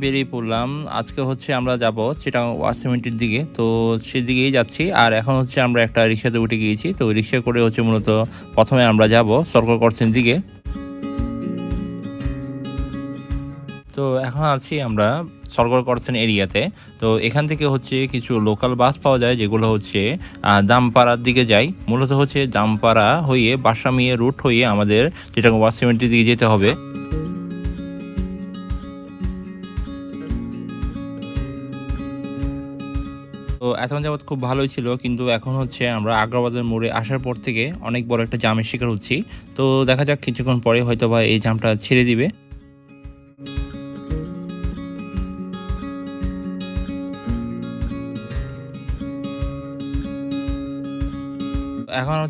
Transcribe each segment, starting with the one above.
বেরিয়ে পড়লাম। আজকে হচ্ছে আমরা যাব চিটাং ওয়াসিমেন্টের দিকে। তো সেদিকেই যাচ্ছি। আর এখন হচ্ছে আমরা একটা রিক্সাতে উঠে গিয়েছি। তো রিক্সা করে হচ্ছে মূলত প্রথমে আমরা যাব সরকার করছেন দিকে। তো এখন আছি আমরা সরকার করছেন এরিয়াতে। তো এখান থেকে হচ্ছে কিছু লোকাল বাস পাওয়া যায় যেগুলো হচ্ছে আহ, জামপাড়ার দিকে যায় মূলত হচ্ছে জামপাড়া হয়ে বাসামিয়ে রুট হয়ে আমাদের চিটাং ওয়াসিমেন্টের দিকে যেতে হবে। তো এখন যাবৎ খুব ভালোই ছিল, কিন্তু এখন হচ্ছে আমরা আগ্রাবাদের মোড়ে আসার পর থেকে অনেক বড় একটা জামের শিকার হচ্ছি। তো দেখা যাক কিছুক্ষণ পরে হয়তো বা এই জামটা ছেড়ে দিবে।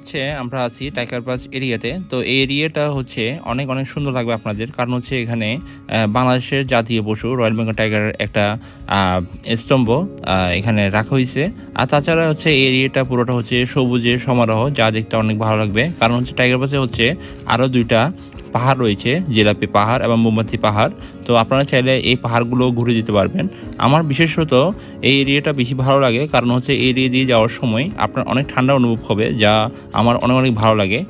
হচ্ছে আমরা আছি টাইগার পাস এরিয়াতে। তো এই এরিয়াটা হচ্ছে অনেক অনেক সুন্দর লাগবে আপনাদের। কারণ হচ্ছে এখানে বাংলাদেশের জাতীয় পশু রয়্যাল বেঙ্গল টাইগারের একটা স্তম্ভ এখানে রাখা হয়েছে। আর তাছাড়া হচ্ছে এই এরিয়াটা পুরোটা হচ্ছে সবুজের সমারোহ, যা দেখতে অনেক ভালো লাগবে। কারণ হচ্ছে টাইগার পাসে হচ্ছে আরও দুইটা পাহাড় রয়েছে, জেলাপি পাহাড় এবং মোমবাতি পাহাড়। তো আপনারা চাইলে এই পাহাড়গুলো ঘুরে যেতে পারবেন। আমার বিশেষত এই এরিয়াটা বেশি ভালো লাগে, কারণ হচ্ছে এই এরিয়া দিয়ে যাওয়ার সময় আপনার অনেক ঠান্ডা অনুভব হবে, যা আমার অনেক অনেক ভালো লাগে।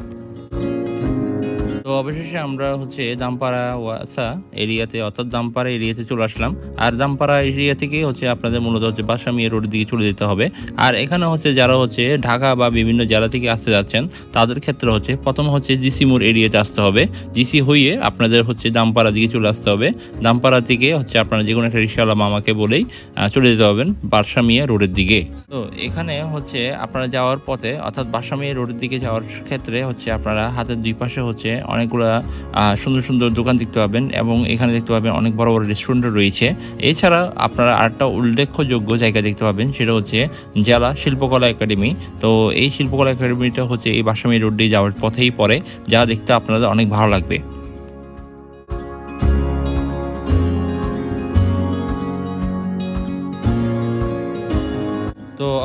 তো অবশেষে আমরা হচ্ছে দামপাড়া ওয়াসা এরিয়াতে, অর্থাৎ দামপাড়া এরিয়াতে চলে আসলাম। আর দামপাড়া এরিয়া থেকে হচ্ছে আপনাদের মূলত হচ্ছে বাসামি রোডের দিকে চলে যেতে হবে। আর এখানে হচ্ছে যারা হচ্ছে ঢাকা বা বিভিন্ন জেলা থেকে আসতে যাচ্ছেন, তাদের ক্ষেত্রে হচ্ছে প্রথম হচ্ছে জিসি মোড় এরিয়াতে আসতে হবে। জিসি হয়ে আপনাদের হচ্ছে দামপাড়া দিকে চলে আসতে হবে। দামপাড়া থেকে হচ্ছে আপনারা যে কোনো একটা রিক্সাওয়ালা মামাকে বলেই চলে যেতে হবেন বাসামিয়া রোডের দিকে। তো এখানে হচ্ছে আপনারা যাওয়ার পথে, অর্থাৎ বাসামিয়া রোডের দিকে যাওয়ার ক্ষেত্রে হচ্ছে আপনারা হাতের দুই পাশে হচ্ছে অনেকগুলা সুন্দর সুন্দর দোকান দেখতে পাবেন এবং এখানে দেখতে পাবেন অনেক বড় বড় রেস্টুরেন্টও রয়েছে। এছাড়া আপনারা আরেকটা উল্লেখযোগ্য জায়গা দেখতে পাবেন, সেটা হচ্ছে জেলা শিল্পকলা একাডেমি। তো এই শিল্পকলা একাডেমিটা হচ্ছে এই বাসামি রোড দিয়ে যাওয়ার পথেই পড়ে, যা দেখতে আপনাদের অনেক ভালো লাগবে।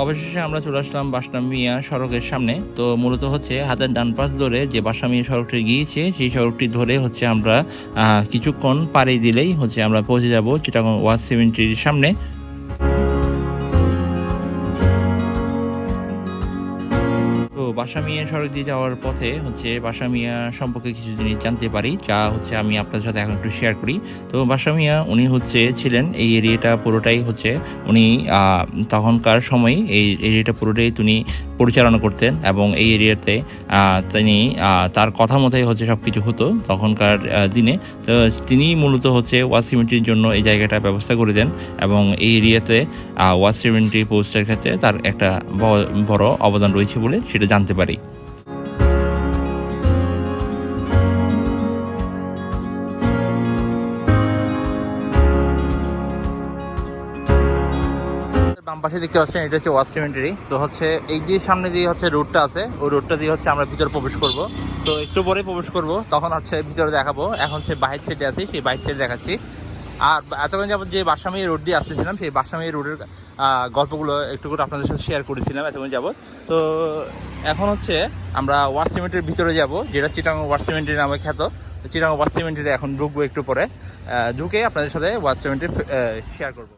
অবশেষে আমরা চলে আসলাম বাসনামিয়া সড়কের সামনে। তো মূলত হচ্ছে হাতের ডান পাশ ধরে যে বাসামিয়া সড়কটি গিয়েছে, সেই সড়কটি ধরে হচ্ছে আমরা কিছুক্ষণ পাড়ি দিলেই হচ্ছে আমরা পৌঁছে যাব চিটাগং ওয়াশ সেভেন্টির সামনে। বাসামিয়া সড়ক দিয়ে যাওয়ার পথে হচ্ছে বাসামিয়া সম্পর্কে কিছু জিনিস জানতে পারি, যা হচ্ছে আমি আপনাদের সাথে এখন একটু শেয়ার করি। তো বাসামিয়া উনি হচ্ছে ছিলেন এই এরিয়াটা পুরোটাই হচ্ছে উনি তখনকার সময় এই এরিয়াটা পুরোটাই তিনি পরিচালনা করতেন এবং এই এরিয়াতে তিনি তার কথা মতোই হচ্ছে সব কিছু হতো তখনকার দিনে। তো তিনি মূলত হচ্ছে ওয়াশ সিমেন্টের জন্য এই জায়গাটা ব্যবস্থা করে দেন এবং এই এরিয়াতে ওয়াশ সিমেন্ট্রি পোস্টের ক্ষেত্রে তার একটা বড় অবদান রয়েছে বলে সেটা জানতে পারি। বাম পাশে দেখতে পাচ্ছেন, এটা হচ্ছে ওয়াশ সিমেন্টারি। তো হচ্ছে এই দিয়ে সামনে দিয়ে হচ্ছে রোডটা আছে, ওই রোডটা দিয়ে হচ্ছে আমরা ভিতরে প্রবেশ করব। তো একটু পরে প্রবেশ করব, তখন হচ্ছে ভিতরে দেখাবো। এখন সে বাইর সাইডে আছি, সেই বাইর সাইডে দেখাচ্ছি। আর এতক্ষণ যাবত যে বাসামি রোড দিয়ে আসতেছিলাম, সেই বাসামি রোডের গল্পগুলো একটু করে আপনাদের সাথে শেয়ার করেছিলাম এতক্ষণ যাবত তো এখন হচ্ছে আমরা ওয়াশ সিমেন্টের ভিতরে যাব, যেটা চিটাং ওয়াশ সিমেন্টের নামে খ্যাত। চিটাং ওয়াশ সিমেন্টের এখন ঢুকবো একটু পরে। ঢুকে আপনাদের সাথে ওয়াশ সিমেন্টের শেয়ার করব।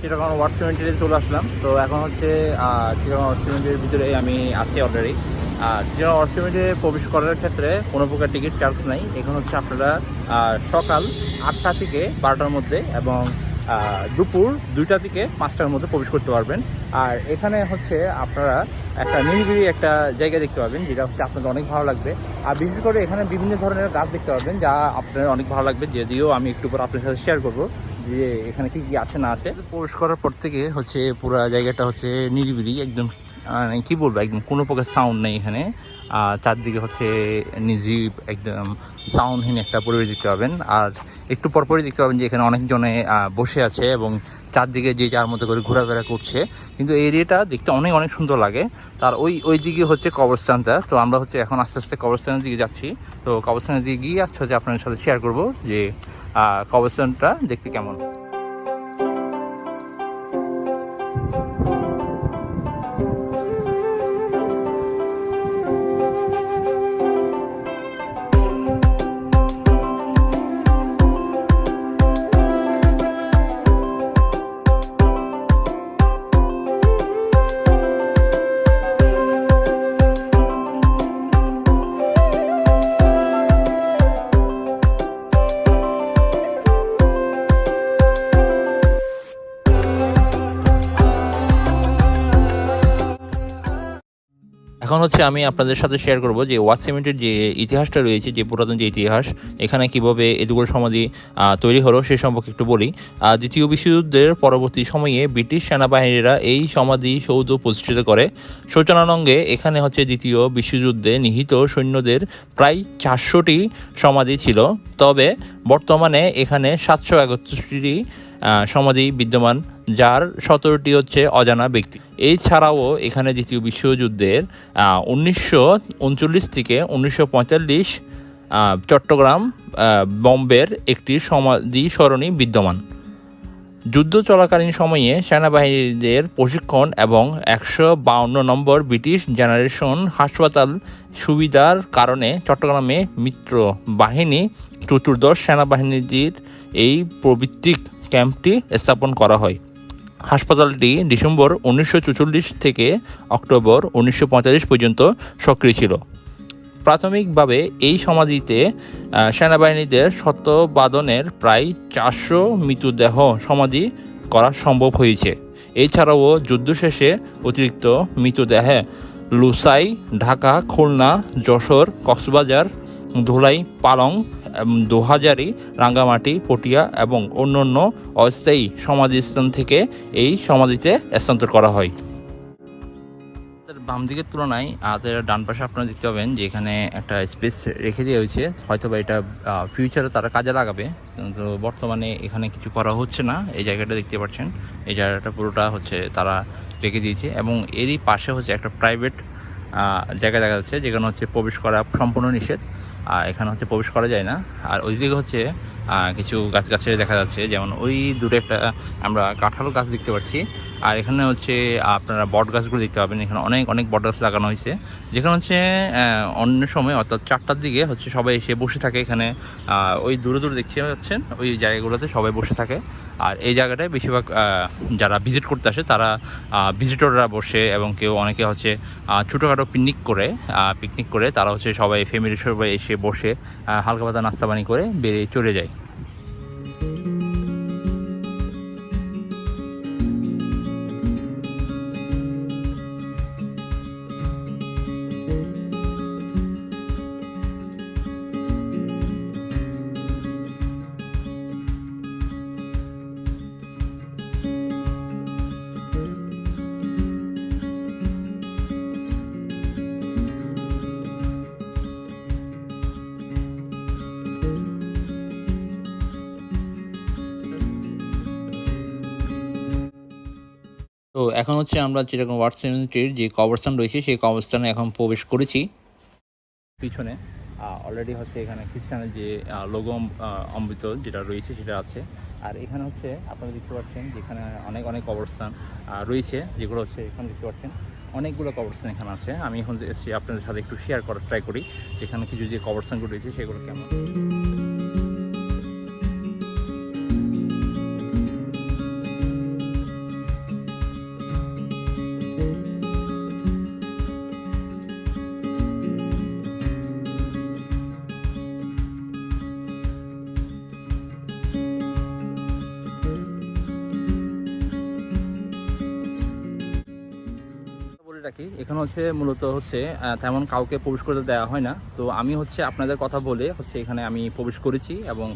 চিটাগং ওয়ার্ড সিমেন্টারিতে চলে আসলাম। তো এখন হচ্ছে চিটাগং ওয়ার্ড সিমেন্টের ভিতরে আমি আছি অলরেডি আর চিটাগং ওয়ার্ড সিমেন্টে প্রবেশ করার ক্ষেত্রে কোনো প্রকার টিকিট চার্জ নাই। এখন হচ্ছে আপনারা সকাল আটটা থেকে বারোটার মধ্যে এবং দুপুর দুইটা থেকে পাঁচটার মধ্যে প্রবেশ করতে পারবেন। আর এখানে হচ্ছে আপনারা একটা নিরিবিলি একটা জায়গা দেখতে পাবেন, যেটা হচ্ছে আপনাদের অনেক ভালো লাগবে। আর বিশেষ করে এখানে বিভিন্ন ধরনের গাছ দেখতে পাবেন, যা আপনাদের অনেক ভালো লাগবে। যদিও আমি একটু পর আপনার সাথে শেয়ার করব। যে এখানে কি কি আছে না আছে? প্রবেশ করার পর থেকে হচ্ছে পুরো জায়গাটা হচ্ছে নিরিবিলি, একদম মানে কি বলব, একদম কোনো প্রকার সাউন্ড নেই এখানে। আর চারদিকে হচ্ছে নির্জীব একদম সাউন্ডহীন একটা পরিবেশ দেখতে পাবেন। আর একটু পরপরই দেখতে পাবেন যে এখানে অনেকজনে বসে আছে এবং চারদিকে যে যার মতো করে ঘোরাফেরা করছে। কিন্তু এরিয়াটা দেখতে অনেক অনেক সুন্দর লাগে। তার ওই ওই দিকে হচ্ছে কবরস্থানটা। তো আমরা হচ্ছে এখন আস্তে আস্তে কবরস্থানের দিকে যাচ্ছি। তো কবরস্থানের দিকে গিয়ে আচ্ছা হচ্ছে আপনাদের সাথে শেয়ার করব যে কবরস্থানটা দেখতে কেমন? এখন হচ্ছে আমি আপনাদের সাথে শেয়ার করব যে ওয়াচ সিমেন্টের যে ইতিহাসটা রয়েছে, যে পুরাতন যে ইতিহাস, এখানে কীভাবে এদুগুলো সমাধি তৈরি হলো সে সম্পর্কে একটু বলি। দ্বিতীয় বিশ্বযুদ্ধের পরবর্তী সময়ে ব্রিটিশ সেনাবাহিনীরা এই সমাধি সৌধ প্রতিষ্ঠিত করে। সূচনানঙ্গে এখানে হচ্ছে দ্বিতীয় বিশ্বযুদ্ধে নিহিত সৈন্যদের প্রায় চারশোটি সমাধি ছিল। তবে বর্তমানে এখানে সাতশো একত্রিশটি সমাধি বিদ্যমান, যার সতেরোটি হচ্ছে অজানা ব্যক্তি। এছাড়াও এখানে দ্বিতীয় বিশ্বযুদ্ধের উনিশশো উনচল্লিশ থেকে উনিশশো পঁয়তাল্লিশ চট্টগ্রাম বম্বের একটি সমাধি সরণি বিদ্যমান। যুদ্ধ চলাকালীন সময়ে সেনাবাহিনীদের প্রশিক্ষণ এবং একশো বাউন্ন নম্বর ব্রিটিশ জেনারেশন হাসপাতাল সুবিধার কারণে চট্টগ্রামে মিত্র বাহিনী চতুর্দশ সেনাবাহিনীর এই প্রবৃত্তিক ক্যাম্পটি স্থাপন করা হয়। হাসপাতালটি ডিসেম্বর উনিশশো থেকে অক্টোবর উনিশশো পঁয়তাল্লিশ পর্যন্ত সক্রিয় ছিল। প্রাথমিকভাবে এই সমাধিতে সেনাবাহিনীদের শতবাদনের প্রায় চারশো মৃতদেহ সমাধি করা সম্ভব হয়েছে। এছাড়াও যুদ্ধ শেষে অতিরিক্ত মৃতদেহে লুসাই, ঢাকা, খুলনা, যশোর, কক্সবাজার, ধুলাই, পালং দোহাজারি, রাঙ্গামাটি, পটিয়া এবং অন্যান্য অস্থায়ী সমাধিস্থান থেকে এই সমাধিতে স্থানান্তর করা হয়। বাম দিকের তুলনায় হাতের ডান পাশে আপনারা দেখতে পাবেন যে এখানে একটা স্পেস রেখে দেওয়া হয়েছে। হয়তো বা এটা ফিউচারে তারা কাজে লাগাবে, কিন্তু বর্তমানে এখানে কিছু করা হচ্ছে না। এই জায়গাটা দেখতে পাচ্ছেন, এই জায়গাটা পুরোটা হচ্ছে তারা রেখে দিয়েছে এবং এরই পাশে হচ্ছে একটা প্রাইভেট জায়গা দেখা যাচ্ছে, যেখানে হচ্ছে প্রবেশ করা সম্পূর্ণ নিষেধ। আর এখানে হচ্ছে প্রবেশ করা যায় না। আর ওইদিকে হচ্ছে কিছু গাছ গাছের দেখা যাচ্ছে। যেমন ওই দূরে একটা আমরা কাঁঠাল গাছ দেখতে পাচ্ছি। আর এখানে হচ্ছে আপনারা বট গাছগুলো দেখতে পাবেন। এখানে অনেক অনেক বট গাছ লাগানো হয়েছে। যেখানে হচ্ছে অন্য সময় অর্থাৎ চারটার দিকে হচ্ছে সবাই এসে বসে থাকে এখানে। ওই দূরে দূরে দেখতে পাচ্ছেন? ওই জায়গাগুলোতে সবাই বসে থাকে। আর এই জায়গাটায় বেশিরভাগ যারা ভিজিট করতে আসে তারা ভিজিটররা বসে এবং কেউ অনেকে হচ্ছে ছোটোখাটো পিকনিক করে পিকনিক করে তারা হচ্ছে সবাই ফ্যামিলির সবাই এসে বসে হালকা পাতা নাস্তা পানি করে বেরিয়ে চলে যায়। তো এখন হচ্ছে আমরা যেরকম ওয়ার্ড সেমিনারির যে কবরস্থান রয়েছে, সেই কবরস্থানে এখন প্রবেশ করেছি। পিছনে অলরেডি হচ্ছে এখানে খ্রিস্টানের যে লোগো অমৃত যেটা রয়েছে সেটা আছে। আর এখানে হচ্ছে আপনারা দেখতে পাচ্ছেন যেখানে অনেক অনেক কবরস্থান রয়েছে, যেগুলো হচ্ছে এখানে দেখতে পাচ্ছেন অনেকগুলো কবরস্থান এখানে আছে। আমি এখন যে এসেছি, আপনাদের সাথে একটু শেয়ার করার ট্রাই করি, যেখানে কিছু যে কবরস্থানগুলো রয়েছে সেগুলো কেমন। হচ্ছে মূলত হচ্ছে তেমন কাউকে প্রবেশ করতে দেওয়া হয় না। তো আমি হচ্ছে আপনাদের কথা বলে হচ্ছে এখানে আমি প্রবেশ করেছি এবং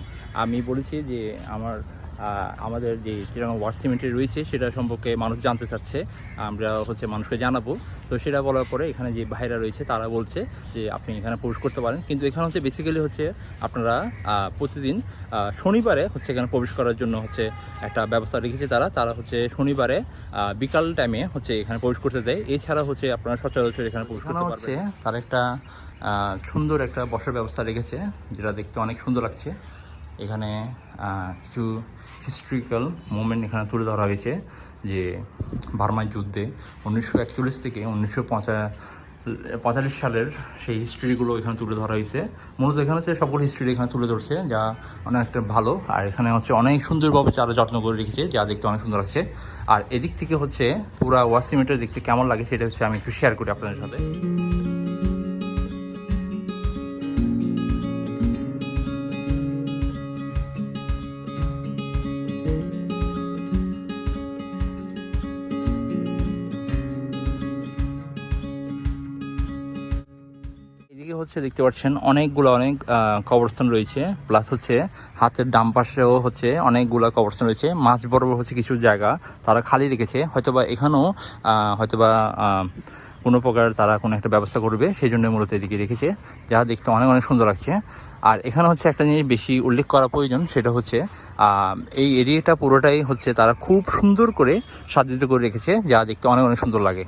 আমি বলেছি যে আমার আমাদের যে চিরাঙ্গা ওয়ার্ড সিমেন্টের রয়েছে সেটা সম্পর্কে মানুষ জানতে চাচ্ছে। আমরা হচ্ছে মানুষকে জানাব। তো সেটা বলার পরে এখানে যে ভাইরা রয়েছে তারা বলছে যে আপনি এখানে প্রবেশ করতে পারেন। কিন্তু এখানে হচ্ছে বেসিক্যালি হচ্ছে আপনারা প্রতিদিন শনিবারে হচ্ছে এখানে প্রবেশ করার জন্য হচ্ছে একটা ব্যবস্থা রেখেছে তারা। তারা হচ্ছে শনিবারে বিকাল টাইমে হচ্ছে এখানে প্রবেশ করতে দেয়। এছাড়া হচ্ছে আপনারা সচরাচর এখানে প্রবেশ করতে হচ্ছে তার একটা সুন্দর একটা বসার ব্যবস্থা রেখেছে যেটা দেখতে অনেক সুন্দর লাগছে। এখানে কিছু হিস্ট্রিক্যাল মুভমেন্ট এখানে তুলে ধরা হয়েছে যে বার্মার যুদ্ধে উনিশশো একচল্লিশ থেকে উনিশশো পঁয়তাল্লিশ সালের সেই হিস্ট্রিগুলো এখানে তুলে ধরা হয়েছে। মূলত এখানে হচ্ছে সকল হিস্ট্রি এখানে তুলে ধরছে, যা অনেকটা ভালো। আর এখানে হচ্ছে অনেক সুন্দরভাবে চারা যত্ন করে রেখেছে, যা দেখতে অনেক সুন্দর লাগছে। আর এদিক থেকে হচ্ছে পুরা ওয়াসিমেন্টের দেখতে কেমন লাগে সেটা হচ্ছে আমি একটু শেয়ার করি আপনাদের সাথে। হচ্ছে, দেখতে পাচ্ছেন, অনেকগুলো অনেক কবরস্থান রয়েছে। প্লাস হচ্ছে, হাতের ডান পাশেও হচ্ছে অনেকগুলো কবরস্থান রয়েছে। মাঝ বরাবর হচ্ছে কিছু জায়গা তারা খালি রেখেছে। হয়তোবা এখানেও হয়তোবা কোনো প্রকার তারা কোনো একটা ব্যবস্থা করবে, সেই জন্য মূলত এদিকে রেখেছে। যা দেখতে অনেক অনেক সুন্দর লাগছে। আর এখানে হচ্ছে একটা জিনিস বেশি উল্লেখ করা প্রয়োজন, সেটা হচ্ছে এই এরিয়াটা পুরোটাই হচ্ছে তারা খুব সুন্দর করে সাজিত করে রেখেছে, যা দেখতে অনেক অনেক সুন্দর লাগে।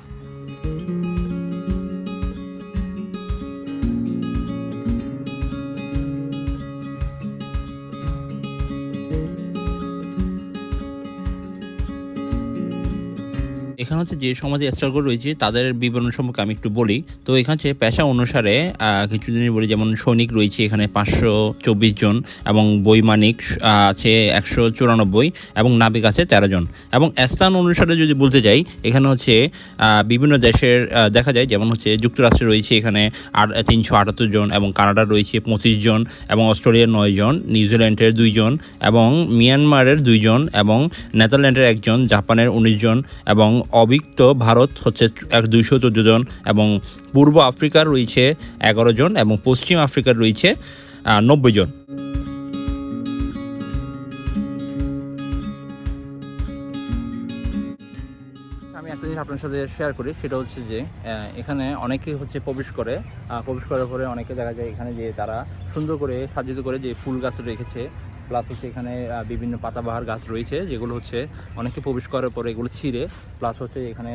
এখানে হচ্ছে যে সমাজে স্ট্রাগল রয়েছে, তাদের বিবরণ সম্পর্কে আমি একটু বলি। তো এখানে হচ্ছে পেশা অনুসারে কিছু জিনিস বলি, যেমন সৈনিক রয়েছে এখানে পাঁচশো চব্বিশ জন এবং বৈমানিক আছে একশো চুরানব্বই এবং নাবিক আছে তেরো জন। এবং স্থান অনুসারে যদি বলতে যাই, এখানে হচ্ছে বিভিন্ন দেশের দেখা যায়, যেমন হচ্ছে যুক্তরাষ্ট্রে রয়েছে এখানে আর তিনশো আটাত্তর জন এবং কানাডা রয়েছে পঁচিশ জন এবং অস্ট্রেলিয়ার নয় জন, নিউজিল্যান্ডের দুইজন এবং মিয়ানমারের দুইজন এবং নেদারল্যান্ডের একজন, জাপানের উনিশ জন এবং অবিক্ত ভারত হচ্ছে এক দুইশো চোদ্দ জন এবং পূর্ব আফ্রিকার রয়েছে এগারো জন এবং পশ্চিম আফ্রিকার রয়েছে নব্বই জন। আমি একটা জিনিস আপনার সাথে শেয়ার করি, সেটা হচ্ছে যে এখানে অনেকেই হচ্ছে প্রবেশ করে প্রবেশ করার পরে অনেকে দেখা যায় এখানে যে তারা সুন্দর করে সাজিত করে যে ফুল গাছ রেখেছে প্লাস হচ্ছে এখানে বিভিন্ন পাতাবাহার গাছ রয়েছে, যেগুলো হচ্ছে অনেকে প্রবেশ করার পরে এগুলো ছিঁড়ে, প্লাস হচ্ছে এখানে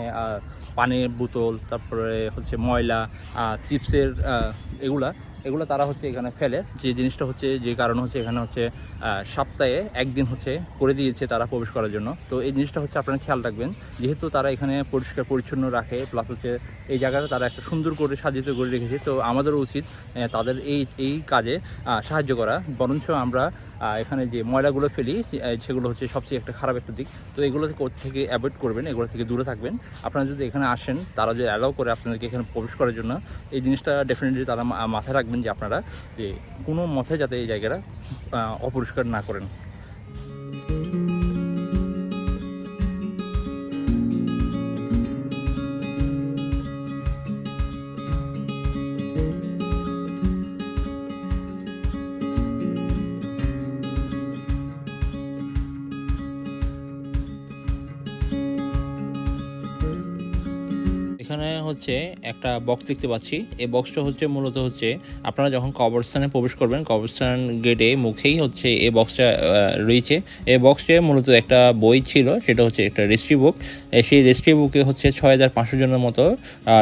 পানির বোতল, তারপরে হচ্ছে ময়লা চিপসের এগুলা, এগুলো তারা হচ্ছে এখানে ফেলে। যে জিনিসটা হচ্ছে, যে কারণ হচ্ছে এখানে হচ্ছে সপ্তাহে একদিন হচ্ছে করে দিয়েছে তারা প্রবেশ করার জন্য। তো এই জিনিসটা হচ্ছে আপনারা খেয়াল রাখবেন, যেহেতু তারা এখানে পরিষ্কার পরিচ্ছন্ন রাখে, প্লাস হচ্ছে এই জায়গাটা তারা একটা সুন্দর করে সাজিত করে রেখেছে। তো আমাদেরও উচিত তাদের এই এই কাজে সাহায্য করা। বরঞ্চ আমরা এখানে যে ময়লাগুলো ফেলি সেগুলো হচ্ছে সবচেয়ে একটা খারাপ একটা দিক। তো এগুলো থেকে অ্যাভয়েড করবেন, এগুলো থেকে দূরে থাকবেন। আপনারা যদি এখানে আসেন, তারা যদি অ্যালাউ করে আপনাদেরকে এখানে প্রবেশ করার জন্য, এই জিনিসটা ডেফিনেটলি তারা মাথায় রাখবেন যে আপনারা যে কোনো মতে যাতে এই জায়গাটা অপরিষ্কার না করেন। হচ্ছে একটা বক্স দেখতে পাচ্ছি। এই বক্সটা হচ্ছে মূলত হচ্ছে আপনারা যখন কবরস্থানে প্রবেশ করবেন, কবরস্থান গেটে মুখেই হচ্ছে এই বক্সটা রয়েছে। এই বক্সটা মূলত একটা বই ছিল, সেটা হচ্ছে একটা রেজিস্ট্রি বুক সেই রেজিস্ট্রি বুকে হচ্ছে ছয় হাজার পাঁচশো জনের মতো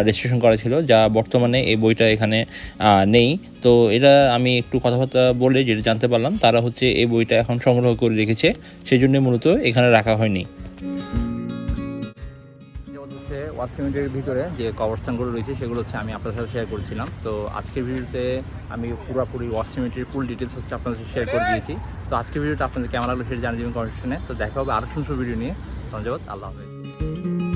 রেজিস্ট্রেশন করা ছিল, যা বর্তমানে এই বইটা এখানে নেই। তো এটা আমি একটু কথাবার্তা বলে যেটা জানতে পারলাম, তারা হচ্ছে এই বইটা এখন সংগ্রহ করে রেখেছে সেই জন্য মূলত এখানে রাখা হয়নি। যেমন হচ্ছে ভিতরে যে কবরস্থানগুলো রয়েছে, সেগুলো হচ্ছে আমি আপনার সাথে শেয়ার করেছিলাম। তো আজকের ভিডিওতে আমি পুরোপুরি ওয়াসিমেন্টের ফুল ডিটেলস হচ্ছে আপনাদের সাথে শেয়ার করে দিয়েছি। তো আজকের ভিডিওটা আপনাদের কেমন লাগল সেটা জানিয়ে দেবেন কমেন্ট সেকশনে তো দেখা হবে আরও সুন্দর ভিডিও নিয়ে। ধন্যবাদ, আল্লাহ হাফেজ।